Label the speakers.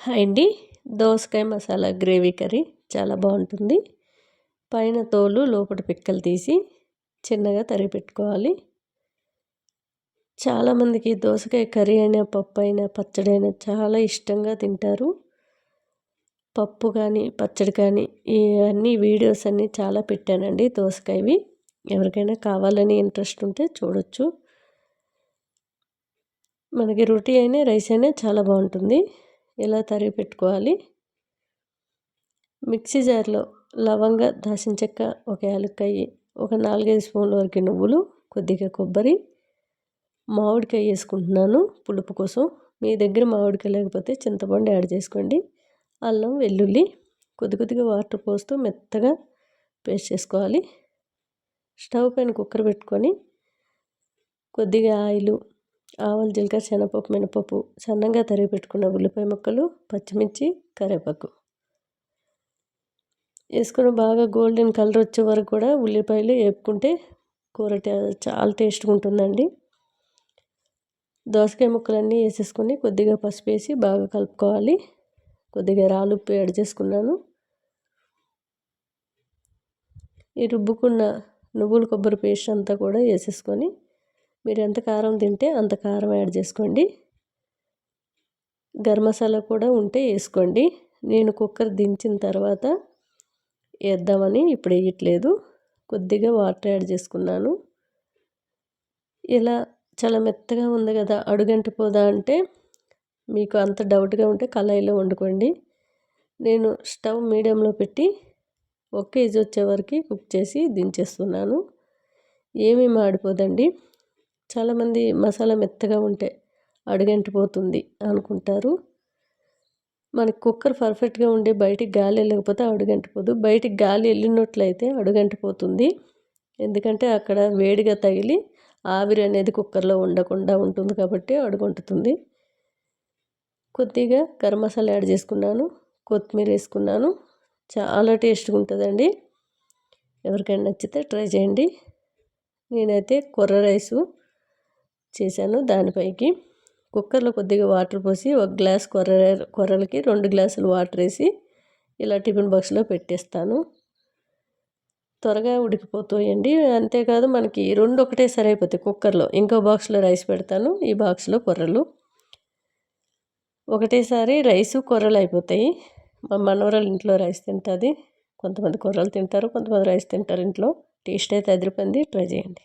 Speaker 1: Hi అండి. దోసకాయ masala gravy curry చాలా బాగుంటుంది. పైన తోలు లోపల పిక్కలు తీసి చిన్నగా తరిగి పెట్టుకోవాలి. చాలామందికి దోసకాయ కర్రీ అయినా పప్పు అయినా పచ్చడి అయినా చాలా ఇష్టంగా తింటారు. పప్పు కానీ పచ్చడి కానీ ఇవన్నీ వీడియోస్ అన్నీ చాలా పెట్టానండి దోసకాయవి. ఎవరికైనా కావాలని ఇంట్రెస్ట్ ఉంటే చూడొచ్చు. మనకి రొటీ అయినా రైస్ అయినా చాలా బాగుంటుంది. ఎలా తరిగి పెట్టుకోవాలి? మిక్సీ జార్లో లవంగ దాసిన చెక్క ఒక యాలక్కాయ ఒక నాలుగైదు స్పూన్ల వరకు నువ్వులు కొద్దిగా కొబ్బరి మామిడికాయ వేసుకుంటున్నాను పులుపు కోసం. మీ దగ్గర మామిడికాయ లేకపోతే చింతపండు యాడ్ చేసుకోండి. అల్లం వెల్లుల్లి కొద్ది కొద్దిగా వాటర్ పోస్తూ మెత్తగా పేస్ట్ చేసుకోవాలి. స్టవ్ పైన కుక్కర్ పెట్టుకొని కొద్దిగా ఆయిలు ఆవాలు జీలకర్ర శనగపప్పు మినపప్పు సన్నగా తరిగి పెట్టుకున్న ఉల్లిపాయ ముక్కలు పచ్చిమిర్చి కరివేపాకు. వేసుకొని బాగా గోల్డెన్ కలర్ వచ్చే వరకు కూడా ఉల్లిపాయలు వేపుకుంటే కూర చాలా టేస్ట్గా ఉంటుందండి. దోసకాయ ముక్కలన్నీ వేసేసుకొని కొద్దిగా పసుపు వేసి బాగా కలుపుకోవాలి. కొద్దిగా రాలుప్పు యాడ్ చేసుకున్నాను. ఈ రుబ్బుకున్న నువ్వుల కొబ్బరి పేస్ట్ అంతా కూడా వేసేసుకొని మీరు ఎంత కారం తింటే అంత కారం యాడ్ చేసుకోండి. గరం మసాలా కూడా ఉంటే వేసుకోండి. నేను కుక్కర్ దించిన తర్వాత వేద్దామని ఇప్పుడు వేయట్లేదు. కొద్దిగా వాటర్ యాడ్ చేసుకున్నాను. ఇలా చాలా మెత్తగా ఉంది కదా అడుగంటిపోదా అంటే మీకు అంత డౌట్గా ఉంటే కళాయిలో వండుకోండి. నేను స్టవ్ మీడియంలో పెట్టి ఒక కేజీ వచ్చే వరకు కుక్ చేసి దించేస్తున్నాను. ఏమీ మాడిపోదండి చాలామంది మసాలా మెత్తగా ఉంటే అడుగంటిపోతుంది అనుకుంటారు. మనకి కుక్కర్ పర్ఫెక్ట్గా ఉండి బయటికి గాలి వెళ్ళకపోతే అడుగంటిపోదు. బయటికి గాలి వెళ్ళినట్లయితే అడుగంటిపోతుంది. ఎందుకంటే అక్కడ వేడిగా తగిలి ఆవిరి అనేది కుక్కర్లో ఉండకుండా ఉంటుంది కాబట్టి అడుగుంటుంది కొద్దిగా గరం మసాలా యాడ్ చేసుకున్నాను. కొత్తిమీర వేసుకున్నాను. చాలా టేస్ట్గా ఉంటుందండి. ఎవరికైనా నచ్చితే ట్రై చేయండి. నేనైతే కొర్ర రైసు చేశాను. దానిపైకి కుక్కర్లో కొద్దిగా వాటర్ పోసి ఒక గ్లాస్ కొర్ర కొర్రలకి రెండు గ్లాసులు వాటర్ వేసి ఇలా టిఫిన్ బాక్స్లో పెట్టేస్తాను. త్వరగా ఉడికిపోతాయండి. అంతేకాదు మనకి రెండు ఒకటే సరైపోతాయి కుక్కర్లో ఇంకో బాక్స్లో రైస్ పెడతాను ఈ బాక్స్లో కొర్రలు. ఒకటేసారి రైసు కొర్రలు అయిపోతాయి. మా మనవరాలు ఇంట్లో రైస్ తింటుంది. కొంతమంది కొర్రలు తింటారు కొంతమంది రైస్ తింటారు ఇంట్లో. టేస్ట్ అయితే అదిరిపోయింది. ట్రై చేయండి.